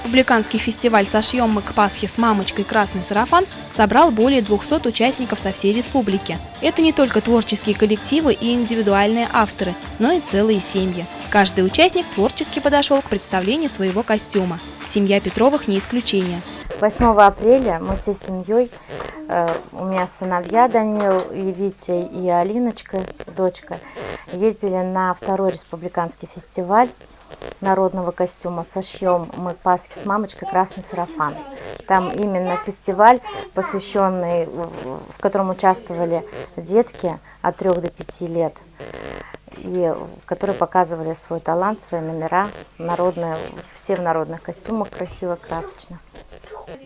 Республиканский фестиваль «Сошьем мы к Пасхе с мамочкой красный сарафан» собрал более 200 участников со всей республики. Это не только творческие коллективы и индивидуальные авторы, но и целые семьи. Каждый участник творчески подошел к представлению своего костюма. Семья Петровых не исключение. 8 апреля мы всей семьей, э, у меня сыновья Данил и Витя и Алиночка, дочка, ездили на второй республиканский фестиваль народного костюма «Сошьем мы Пасхи с мамочкой красный сарафан». Там именно фестиваль, посвященный, в котором участвовали детки от 3 до 5 лет, и которые показывали свой талант, свои номера, народные, все в народных костюмах, красиво, красочно.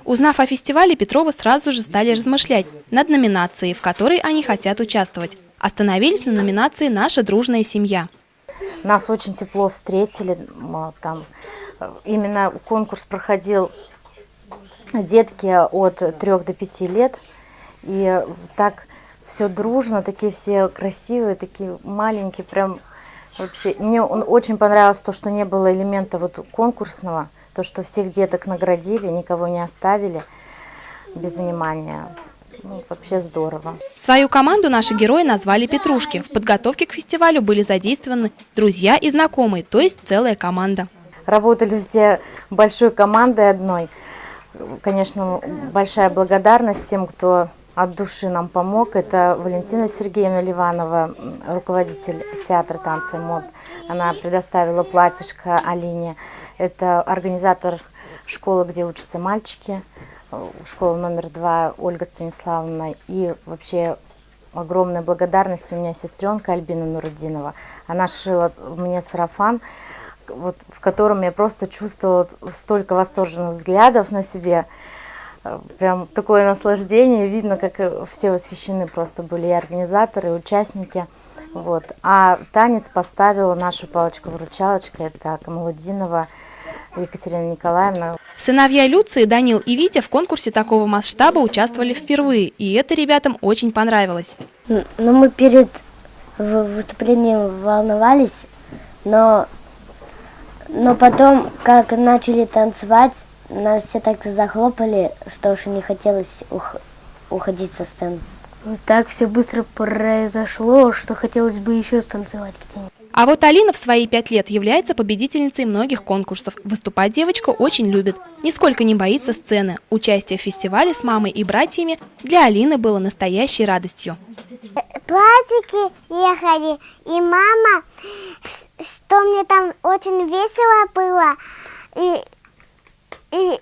Узнав о фестивале, Петрова сразу же стали размышлять над номинацией, в которой они хотят участвовать. Остановились на номинации «Наша дружная семья». Нас очень тепло встретили. Там именно конкурс проходил детки от 3 до 5 лет. И так все дружно, такие все красивые, такие маленькие, прям вообще. Мне очень понравилось то, что не было элемента вот конкурсного, то, что всех деток наградили, никого не оставили без внимания. Ну, вообще здорово. Свою команду наши герои назвали «Петрушки». В подготовке к фестивалю были задействованы друзья и знакомые, то есть целая команда. Работали все большой командой одной. Конечно, большая благодарность тем, кто от души нам помог. Это Валентина Сергеевна Ливанова, руководитель театра танца мод. Она предоставила платьишко Алине. Это организатор школы, где учатся мальчики школа номер два Ольга Станиславовна. И вообще огромная благодарность у меня сестренка Альбина Нурудинова. Она шила мне сарафан, вот, в котором я просто чувствовала столько восторженных взглядов на себе. Прям такое наслаждение. Видно, как все восхищены просто были и организаторы, и участники. Вот. А танец поставила наша палочка-выручалочка, это Камалудинова Екатерина Николаевна. Сыновья Люции, Данил и Витя в конкурсе такого масштаба участвовали впервые, и это ребятам очень понравилось. Ну, мы перед выступлением волновались, но, но потом, как начали танцевать, нас все так захлопали, что уж не хотелось ух уходить со сцены. Так все быстро произошло, что хотелось бы еще станцевать где-нибудь. А вот Алина в свои пять лет является победительницей многих конкурсов. Выступать девочка очень любит. Нисколько не боится сцены. Участие в фестивале с мамой и братьями для Алины было настоящей радостью. Платики ехали, и мама, что мне там очень весело было, и, и,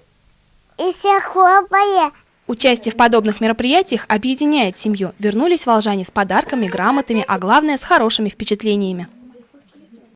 и все хлопали. Участие в подобных мероприятиях объединяет семью. Вернулись волжане с подарками, грамотами, а главное с хорошими впечатлениями.